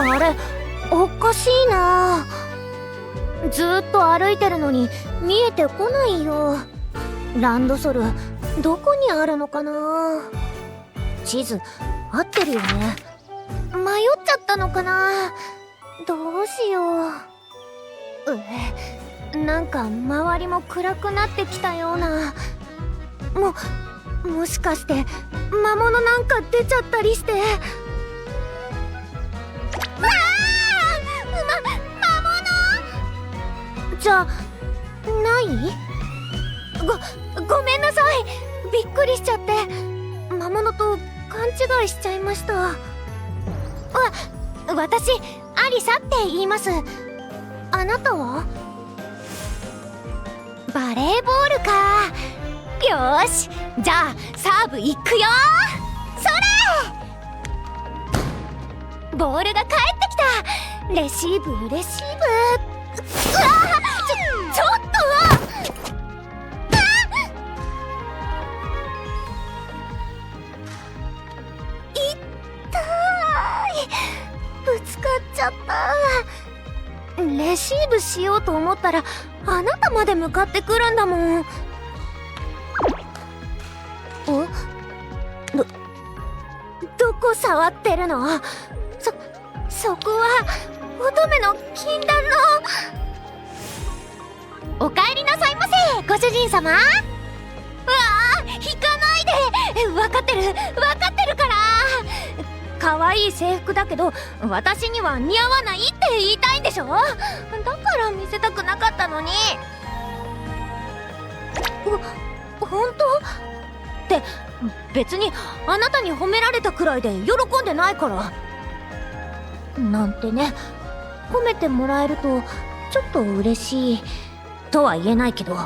あれおかしいな。ずっと歩いてるのに見えてこないよ。ランドソルどこにあるのかな。地図合ってるよね。迷っちゃったのかな。どうしよう。うえなんか周りも暗くなってきたような。ももしかして魔物なんか出ちゃったりして。じゃない？ごごめんなさい。びっくりしちゃって。魔物と勘違いしちゃいました。わ私アリサって言います。あなたは？バレーボールか。よし。じゃあサーブいくよ。それ！ボールが帰ってきた。レシーブレシーブ。ったレシーブしようと思ったらあなたまで向かってくるんだもん。おどどこ触ってるの？そそこは乙女の禁断の。お帰りなさいませ。ご主人様。わあ引かないで。分かってる。分かってる。可愛い制服だけど私には似合わないって言いたいんでしょ？だから見せたくなかったのに。ほ本当？って別にあなたに褒められたくらいで喜んでないから。なんてね褒めてもらえるとちょっと嬉しいとは言えないけど。ど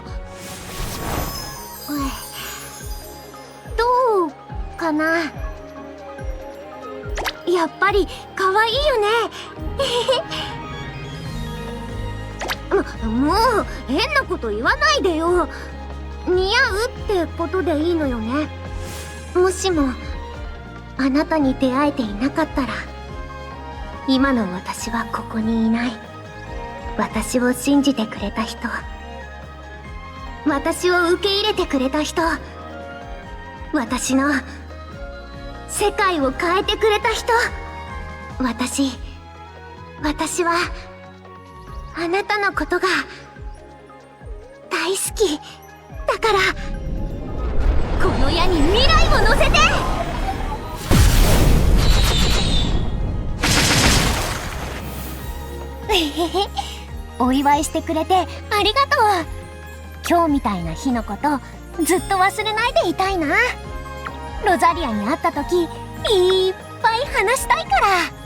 うかな？やっぱり可愛いよね。ももう変なこと言わないでよ。似合うってことでいいのよね。もしもあなたに出会えていなかったら今の私はここにいない。私を信じてくれた人。私を受け入れてくれた人。私の世界を変えてくれた人。私私はあなたのことが大好き。だからこの矢に未来を乗せて。えへへお祝いしてくれてありがとう。今日みたいな日のことずっと忘れないでいたいな。ロザリアに会った時いっぱい話したいから。